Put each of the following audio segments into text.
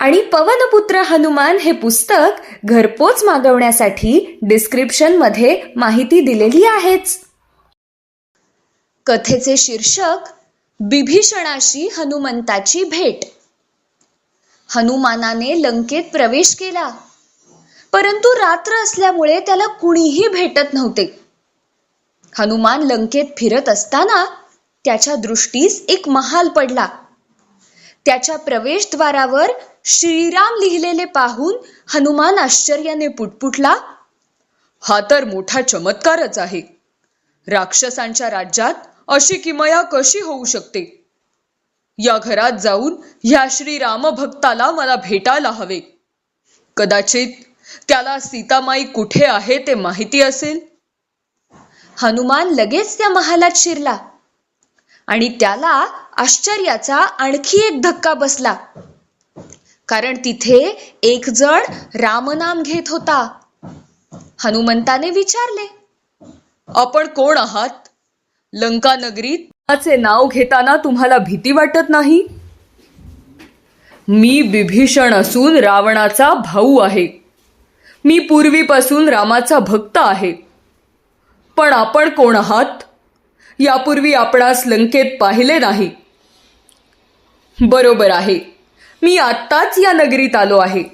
आणि पवनपुत्र हनुमान हे पुस्तक घरपोच मागवण्यासाठी डिस्क्रिप्शनमध्ये माहिती दिलेली आहेच. कथेचे शीर्षक बिभीषणाशी हनुमंताची भेट. हनुमानाने लंकेत प्रवेश केला. परंतु रात्र असल्यामुळे त्याला कुणीही भेटत नव्हते. हनुमान लंकेत फिरत असताना त्याच्या दृष्टीस एक महाल पडला. त्याच्या प्रवेशद्वारावर श्रीराम लिहिलेले पाहून हनुमान आश्चर्याने पुटपुटला हा तर मोठा चमत्कारच आहे. राक्षसांच्या राज्यात अशी किमया कशी होऊ शकते? या घरात जाऊन ह्या श्री रामभक्ताला मला भेटायला हवे. कदाचित त्याला सीतामाई कुठे आहे ते माहिती असेल? हनुमान लगेच त्या महालात शिरला आणि त्याला आश्चर्याचा आणखी एक धक्का बसला. कारण तिथे एक जण रामनाम घेत होता. हनुमंताने विचारले आपण कोण आहात? लंका नगरीत नाव घेताना तुम्हाला भीती वाटत नाही? मी विभीषण असून रावणाचा भाऊ आहे. मी पूर्वीपासून रामाचा भक्त आहे. पण आपण कोण आहात? यापूर्वी आपणास लंकेत पाहिले नाही. बरोबर आहे. मी आत्ताच या नगरीत आलो आहे.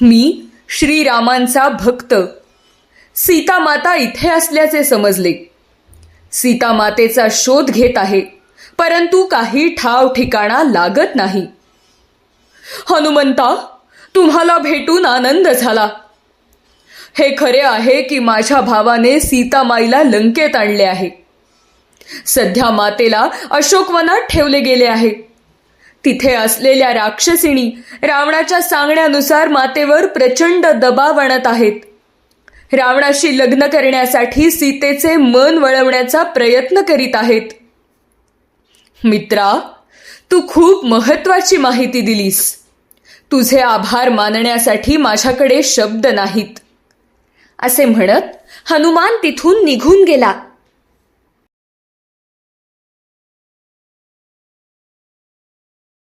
मी श्रीरामांचा भक्त. सीतामाता इथे असल्याचे समजले. सीतामातेचा शोध घेत आहे परंतु काही ठाव ठिकाणा लागत नाही. हनुमंता तुम्हाला भेटून आनंद झाला. हे खरे आहे की माझ्या भावाने सीतामाईला लंकेत आणले आहे. सध्या मातेला अशोकवनात ठेवले गेले आहे. तिथे असलेल्या राक्षसिणी रावणाच्या सांगण्यानुसार मातेवर प्रचंड दबाव आणत आहेत. रावणाशी लग्न करण्यासाठी सीतेचे मन वळवण्याचा प्रयत्न करीत आहेत. मित्रा तू खूप महत्वाची माहिती दिलीस. तुझे आभार मानण्यासाठी माझ्याकडे शब्द नाहीत. असे म्हणत हनुमान तिथून निघून गेला.